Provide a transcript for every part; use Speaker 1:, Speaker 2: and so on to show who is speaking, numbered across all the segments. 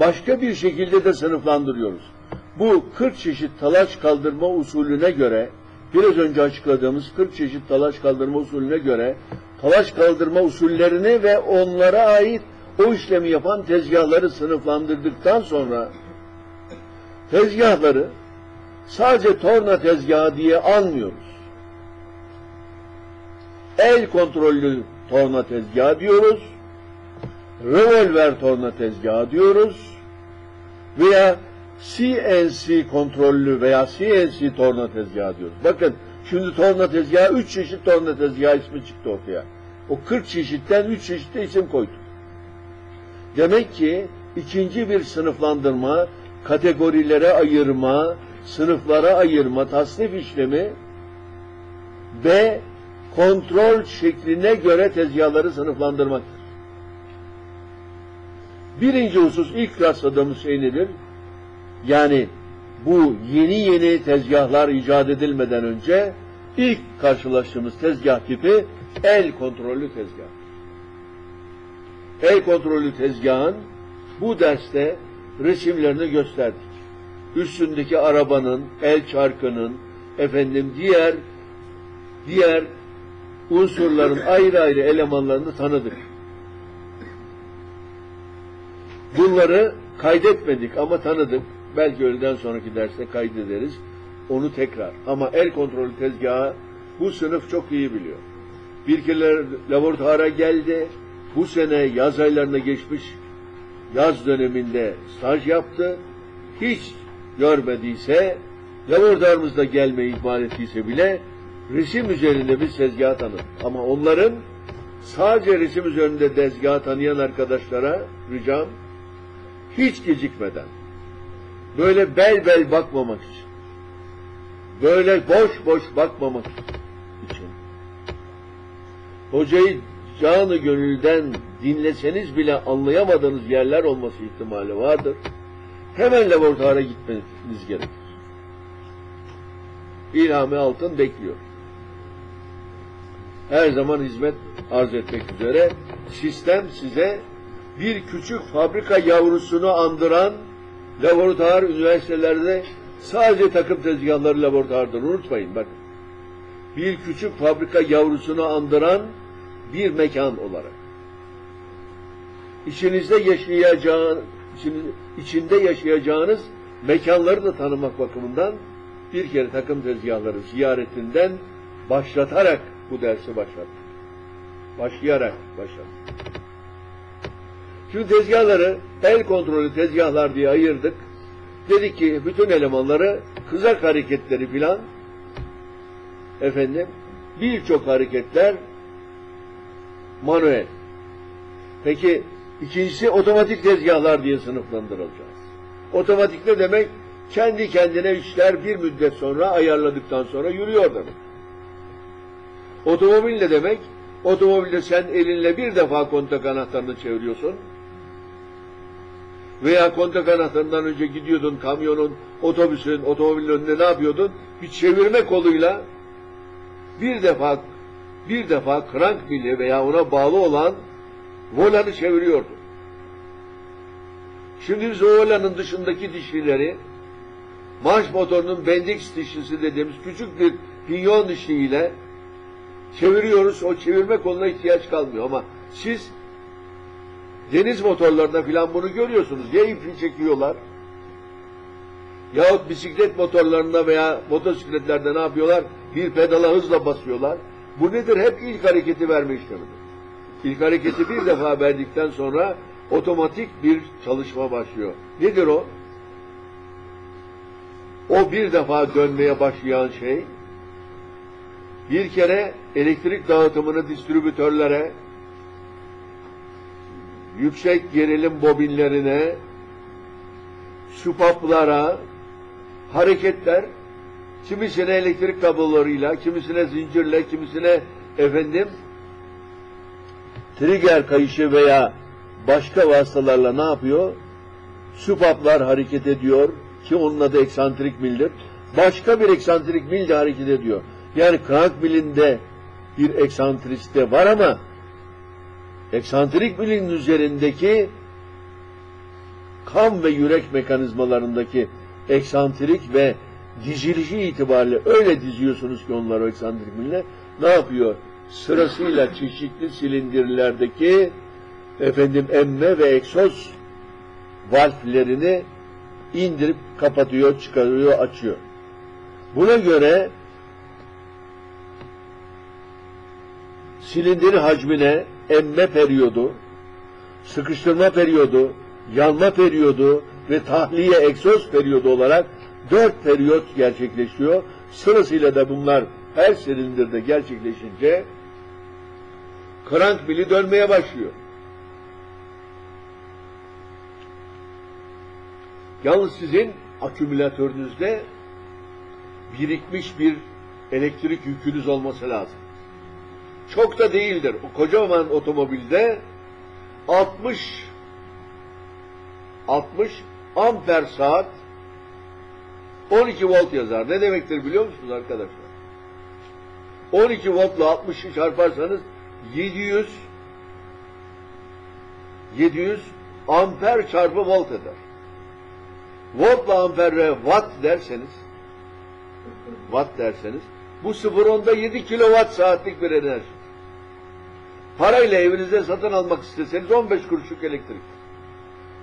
Speaker 1: başka bir şekilde de sınıflandırıyoruz. Bu 40 çeşit talaş kaldırma usulüne göre, biraz önce açıkladığımız 40 çeşit talaş kaldırma usulüne göre, talaş kaldırma usullerini ve onlara ait o işlemi yapan tezgahları sınıflandırdıktan sonra, tezgahları sadece torna tezgahı diye anmıyoruz. El kontrollü torna tezgahı diyoruz. Revolver torna tezgahı diyoruz. Veya CNC kontrollü veya CNC torna tezgahı diyoruz. Bakın şimdi torna tezgahı üç çeşit torna tezgahı ismi çıktı ortaya. O 40 çeşitten üç çeşitte isim koyduk. Demek ki ikinci bir sınıflandırma, kategorilere ayırma, sınıflara ayırma, tasnif işlemi ve kontrol şekline göre tezgahları sınıflandırmaktır. Birinci husus ilk rastladığımız şey nedir? Yani bu yeni yeni tezgahlar icat edilmeden önce ilk karşılaştığımız tezgah tipi el kontrollü tezgah. El kontrollü tezgahın bu derste resimlerini gösterdik. Üstündeki arabanın, el çarkının, efendim diğer diğer unsurların ayrı ayrı elemanlarını tanıdık. Bunları kaydetmedik ama tanıdık. Belki öğleden sonraki derste kaydederiz. Onu tekrar. Ama el kontrolü tezgahı bu sınıf çok iyi biliyor. Bir kere laboratuvara geldi. Bu sene yaz aylarına geçmiş yaz döneminde staj yaptı. Hiç görmediyse laboratuvarımızda gelmeyi ihmal ettiyse bile resim üzerinde bir tezgah tanır. Ama onların sadece resim üzerinde tezgah tanıyan arkadaşlara ricam hiç gecikmeden böyle bel bel bakmamak için böyle boş boş bakmamak için hocayı canı gönülden dinleseniz bile anlayamadığınız yerler olması ihtimali vardır. Hemen laboratuvara gitmeniz gerekir. İlhami Altın bekliyor. Her zaman hizmet arz etmek üzere sistem size bir küçük fabrika yavrusunu andıran laboratuvar üniversitelerde sadece takım tezgahları laboratuvardır. Unutmayın bakın. Bir küçük fabrika yavrusunu andıran bir mekan olarak. İçinizde yaşayacağın, içinde yaşayacağınız mekanları da tanımak bakımından bir kere takım tezgahları ziyaretinden başlatarak bu dersi başlattık. Başlayarak başlattık. Şimdi tezgahları el kontrolü tezgahlar diye ayırdık. Dedik ki bütün elemanları kızak hareketleri filan efendim birçok hareketler manuel. Peki ikincisi otomatik tezgahlar diye sınıflandırılacağız. Otomatik ne demek? Kendi kendine işler bir müddet sonra ayarladıktan sonra yürüyor demek. Otomobil ne demek? Otomobilde sen elinle bir defa kontak anahtarını çeviriyorsun. Veya kontak anahtarından önce gidiyordun kamyonun, otobüsün, otomobilin önünde ne yapıyordun? Bir çevirme koluyla bir defa bir defa krank mili veya ona bağlı olan volanı çeviriyordun. Şimdi biz o volanın dışındaki dişlileri marş motorunun bendix dişlisi dediğimiz küçük bir pinyon dişliğiyle çeviriyoruz. O çevirme koluna ihtiyaç kalmıyor ama siz deniz motorlarında filan bunu görüyorsunuz. Ya ipi çekiyorlar yahut bisiklet motorlarında veya motosikletlerde ne yapıyorlar? Bir pedala hızla basıyorlar. Bu nedir? Hep ilk hareketi verme işlemidir. İlk hareketi bir defa verdikten sonra otomatik bir çalışma başlıyor. Nedir o? O bir defa dönmeye başlayan şey bir kere elektrik dağıtımını distribütörlere yüksek gerilim bobinlerine supaplara hareketler kimisine elektrik kablolarıyla, kimisine zincirle, kimisine efendim trigger kayışı veya başka vasıtalarla ne yapıyor? Supaplar hareket ediyor ki onun adı eksantrik mildir. Başka bir eksantrik mil de hareket ediyor. Yani krank milinde bir eksantriste var ama eksantrik milin üzerindeki kan ve yürek mekanizmalarındaki eksantrik ve dizilişi itibariyle öyle diziyorsunuz ki onları o eksantrik miline ne yapıyor? Sırasıyla çeşitli silindirlerdeki efendim emme ve egzoz valflerini indirip kapatıyor, çıkarıyor, açıyor. Buna göre silindir hacmine emme periyodu, sıkıştırma periyodu, yanma periyodu ve tahliye egzoz periyodu olarak dört periyot gerçekleşiyor. Sırasıyla da bunlar her silindirde gerçekleşince krank mili dönmeye başlıyor. Yalnız sizin akümülatörünüzde birikmiş bir elektrik yükünüz olması lazım. Çok da değildir. O kocaman otomobilde 60 60 amper saat 12 volt yazar. Ne demektir biliyor musunuz arkadaşlar? 12 voltla 60'ı çarparsanız 700 700 amper çarpı volt eder. Voltla amperle watt derseniz watt derseniz bu 0.10'da 7 kilowatt saatlik bir enerji. Parayla evinizde satın almak isteseniz 15 kuruşluk elektrik.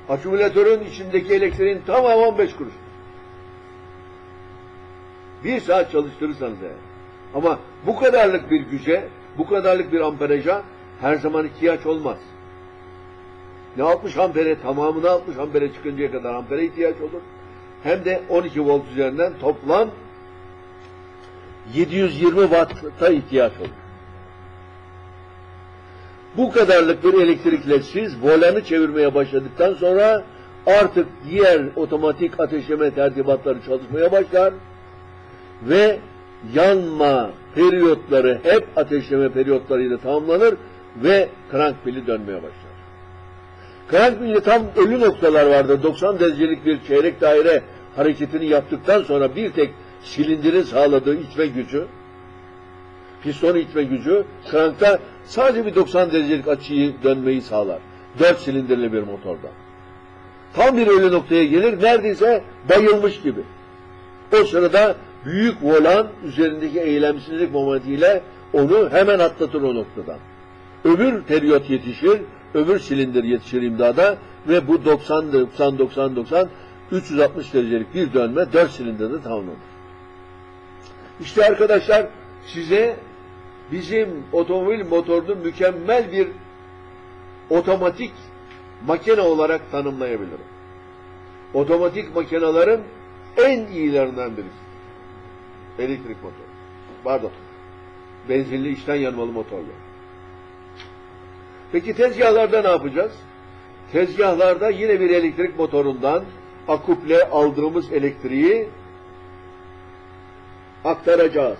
Speaker 1: Akümülatörün içindeki elektriğin tamamı 15 kuruş. Bir saat çalıştırırsanız eğer. Ama bu kadarlık bir güce, bu kadarlık bir amperaja her zaman ihtiyaç olmaz. Ne 60 ampere, tamamına 60 ampere çıkıncaya kadar ampere ihtiyaç olur. Hem de 12 volt üzerinden toplam 720 watt'a ihtiyaç olur. Bu kadarlık bir elektrikle siz volanı çevirmeye başladıktan sonra artık diğer otomatik ateşleme tertibatları çalışmaya başlar ve yanma periyotları hep ateşleme periyotlarıyla tamamlanır ve krank pili dönmeye başlar. Krank pilinde tam ölü noktalar vardır. 90 derecelik bir çeyrek daire hareketini yaptıktan sonra bir tek silindirin sağladığı itme gücü, piston itme gücü krankta sadece bir 90 derecelik açıyı dönmeyi sağlar. 4 silindirli bir motorda. Tam bir ölü noktaya gelir, neredeyse bayılmış gibi. O sırada büyük volan üzerindeki eylemsizlik momentiyle onu hemen atlatır o noktadan. Öbür periyot yetişir, öbür silindir yetişir imdada ve bu 90 90 90 90 360 derecelik bir dönme 4 silindirde tamamlanır. İşte arkadaşlar size bizim otomobil motorunu mükemmel bir otomatik makine olarak tanımlayabilirim. Otomatik makinelerin en iyilerinden birisi. Elektrik motoru. Pardon. Benzinli içten yanmalı motorlu. Peki tezgahlarda ne yapacağız? Tezgahlarda yine bir elektrik motorundan akuple aldığımız elektriği aktaracağız.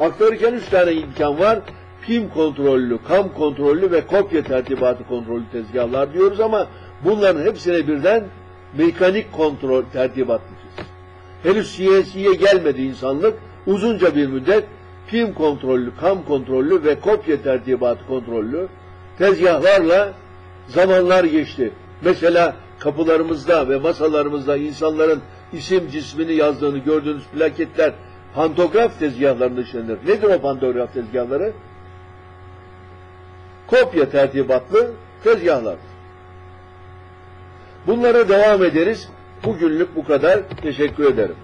Speaker 1: Aktarırken üç tane imkan var. Pim kontrollü, kam kontrollü ve kopya tertibatı kontrollü tezgahlar diyoruz ama bunların hepsine birden mekanik kontrol tertibat diyeceğiz. Henüz CNC'ye gelmedi insanlık. Uzunca bir müddet pim kontrollü, kam kontrollü ve kopya tertibatı kontrollü tezgahlarla zamanlar geçti. Mesela kapılarımızda ve masalarımızda insanların isim cismini yazdığını gördüğünüz plaketler pantograf tezgahlarında işlenir. Nedir o pantograf tezgahları? Kopya tertibatlı tezgahlar. Bunlara devam ederiz. Bugünlük bu kadar. Teşekkür ederim.